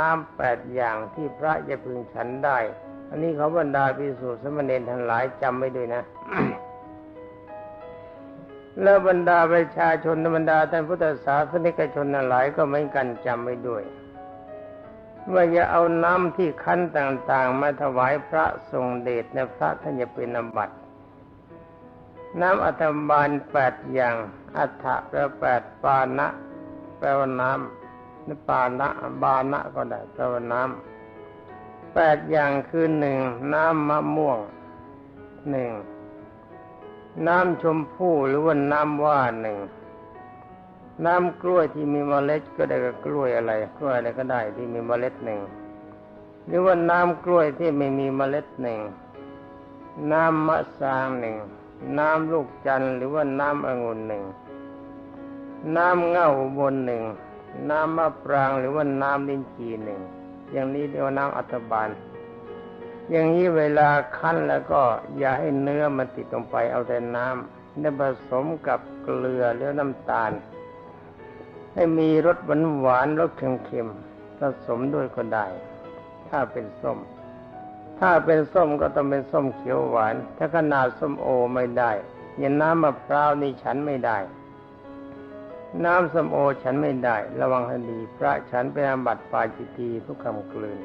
น้ำแปดอย่างที่พระจะพึงฉันได้ อันนี้เขาบรรดาภิกษุสมเณรทั้งหลายจำไว้ด้วยนะ แล้วบรรดาประชาชนบรรดาท่านพุทธศาสนิกชนทั้งหลายก็เหมือนกันจำไว้ด้วยว่าจะเอาน้ำที่คั้นต่างๆ มาถวายพระทรงเดชในพระท่านจะเป็นนบัติน้ำอัตบานแปดอย่าง อัฐะแปลแปดปานะ แปลว่าน้ำ นี่ปานะบานะก็ได้แปลว่าน้ำแปดอย่างคือหนึ่งน้ำมะม่วงหนึ่งน้ำชมพู่หรือว่าน้ำว่าหนึ่งน้ำกล้วยที่มีเมล็ดก็ได้กับกล้วยอะไร กล้วยอะไรก็ได้ที่มีเมล็ดหนึ่งหรือว่าน้ำกล้วยที่ไม่มีเมล็ดหนึ่งน้ำมะสางหนึ่งน้ำลูกจันหรือว่าน้ำองุ่นหนึ่งน้ำเง่าบนหนึ่ง น้ำมะปรางหรือว่าน้ำลิ้นจีหนึ่งอย่างนี้เรียกว่าน้ำอัตบานอย่างนี้เวลาคั้นแล้วก็อย่าให้เนื้อมันติดลงไปเอาแต่น้ำได้ผสมกับเกลือหรือน้ำตาล ให้มีรสหวานหวานรสเค็มๆผสมด้วยก็ได้ ถ้าเป็นส้ม ถ้าเป็นส้มก็ต้องเป็นส้มเขียวหวาน ถ้าขนาดส้มโอไม่ได้อย่างน้ำมะพร้าวนี่ฉันไม่ได้ น้ำสมโอฉันไม่ได้ ระวังให้ดี พระฉันไปอาบัติปาจิตีทุกคำกลืน